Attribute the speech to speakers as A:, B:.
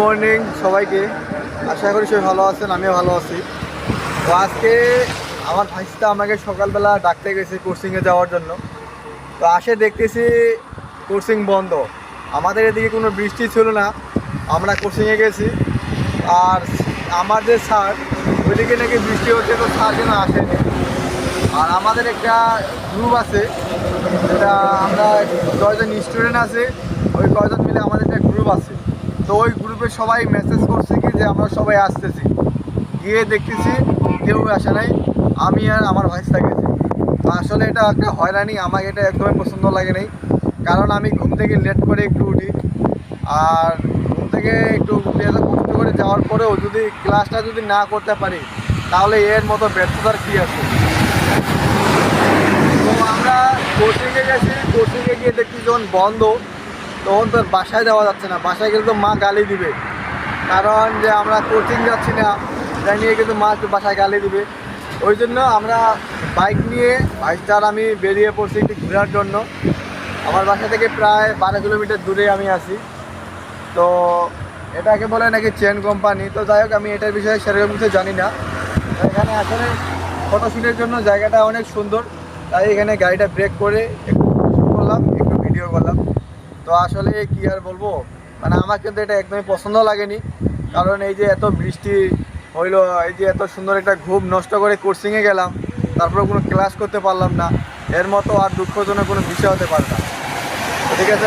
A: Morning সবাইকে। আশা করি সবাই ভালো আছেন, আমিও ভালো আছি। তো আজকে আমার ভাইসটা আমাকে সকালবেলা ডাকতে গেছে কোচিংয়ে যাওয়ার জন্য। তো আসে দেখতেছি কোচিং বন্ধ। আমাদের এদিকে কোনো বৃষ্টি ছিল না, আমরা কোচিংয়ে গেছি। আর আমার যে স্যার, ওইদিকে নাকি বৃষ্টি হচ্ছে, তো স্যার যেন আসেনি। আর আমাদের একটা গ্রুপ আছে, যেটা আমরা কয়জন স্টুডেন্ট আছে, ওই কয়জন মিলে আমাদের একটা গ্রুপ আছে। তো ওই গ্রুপে সবাই মেসেজ করছে কি যে আমরা সবাই আসতেছি। গিয়ে দেখতেছি কেউ আসে নাই, আমি আর আমার ভাইসটা গেছি তো আসলে এটা একটা হয়রানি, আমাকে এটা একদমই পছন্দ লাগে নাই। কারণ আমি ঘুম থেকে লেট করে একটু উঠি। আর ঘুম থেকে একটু কষ্ট করে যাওয়ার পরেও যদি ক্লাসটা যদি না করতে পারি, তাহলে এর মতো ব্যর্থতার কী আছে? তো আমরা কোচিংয়ে গেছি কোচিংয়ে গিয়ে দেখছি যখন বন্ধ তখন তো বাসায় যাওয়া যাচ্ছে না। বাসায় গেলে তো মা গালি দিবে। কারণ যে আমরা কোচিং যাচ্ছি না, তাই নিয়ে কিন্তু মা একটু বাসায় গালি দিবে। ওই জন্য আমরা বাইক নিয়ে বাইকটার আমি বেরিয়ে পড়ছি একটু ঘোরার জন্য। আমার বাসা থেকে প্রায় বারো কিলোমিটার দূরে আমি আছি। তো এটাকে বলে নাকি চেন কোম্পানি তো যাই হোক, আমি এটার বিষয়ে সেরকম কিছু জানি না। এখানে আসলে ফটোশ্যুটের জন্য জায়গাটা অনেক সুন্দর। তাই এখানে গাড়িটা ব্রেক করে একটু করলাম, একটু ভিডিও করলাম। তো আসলে কি আর বলব? মানে আমার কিন্তু এটা একদমই পছন্দ লাগেনি। কারণ এই যে এত বৃষ্টি হইল, এই যে এত সুন্দর একটা ঘুম নষ্ট করে কোর্সিংয়ে গেলাম তারপরে কোনো ক্লাস করতে পারলাম না, এর মতো আর দুঃখজনক কোনো বিষয় হতে পারে না। ঠিক আছে